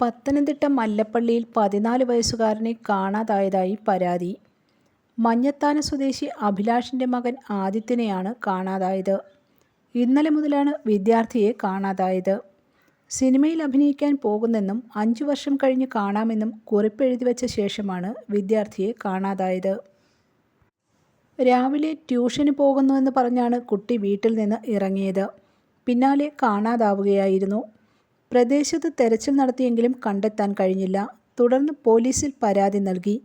പത്തനംതിട്ട മല്ലപ്പള്ളിയിൽ പതിനാല് വയസ്സുകാരനെ കാണാതായതായി പരാതി. മഞ്ഞത്താന സ്വദേശി അഭിലാഷിന്റെ മകൻ ആദിത്യനെയാണ് കാണാതായത്. ഇന്നലെ മുതലാണ് വിദ്യാർത്ഥിയെ കാണാതായത്. സിനിമയിൽ അഭിനയിക്കാൻ പോകുന്നെന്നും അഞ്ചു വർഷം കഴിഞ്ഞ് കാണാമെന്നും കുറിപ്പെഴുതി വച്ച ശേഷമാണ് വിദ്യാർത്ഥിയെ കാണാതായത്. രാവിലെ ട്യൂഷന് പോകുന്നുവെന്ന് പറഞ്ഞാണ് കുട്ടി വീട്ടിൽ നിന്ന് ഇറങ്ങിയത്. പിന്നാലെ കാണാതാവുകയായിരുന്നു. പ്രദേശത്ത് തെരച്ചിൽ നടത്തിയെങ്കിലും കണ്ടെത്താൻ കഴിഞ്ഞില്ല. തുടർന്ന് പോലീസിൽ പരാതി നൽകി.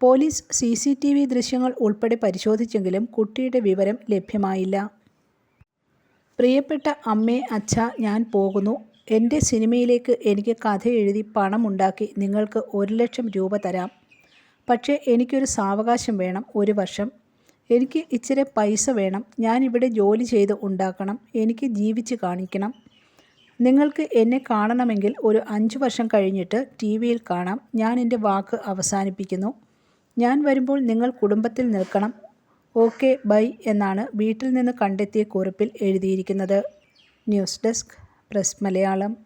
Police C C T V ദൃശ്യങ്ങൾ ഉൾപ്പെടെ പരിശോധിച്ചെങ്കിലും കുട്ടിയുടെ വിവരം ലഭ്യമായില്ല. പ്രിയപ്പെട്ട അമ്മേ അച്ഛ ഞാൻ പോകുന്നു. എന്റെ സിനിമയിലേക്ക് എനിക്ക് കഥ എഴുതി പണമുണ്ടാക്കി നിങ്ങൾക്ക് ഒരു ലക്ഷം രൂപ തരാം. പക്ഷേ എനിക്കൊരു സാവകാശം വേണം ഒരു വർഷം. എനിക്ക് ഇച്ചിരി പൈസ വേണം. ഞാനിവിടെ ജോലി ചെയ്ത് ഉണ്ടാക്കണം. എനിക്ക് ജീവിച്ച് കാണിക്കണം. നിങ്ങൾക്ക് എന്നെ കാണണമെങ്കിൽ ഒരു അഞ്ച് വർഷം കഴിഞ്ഞിട്ട് ടി വിയിൽ കാണാം. ഞാൻ എന്റെ വാക്ക് അവസാനിപ്പിക്കുന്നു. ഞാൻ വരുമ്പോൾ നിങ്ങൾ കുടുംബത്തിൽ നിൽക്കണം. ഓക്കെ ബൈ എന്നാണ് വീട്ടിൽ നിന്ന് കണ്ടെത്തിയ കുറിപ്പിൽ എഴുതിയിരിക്കുന്നത്. News desk press Malayalam.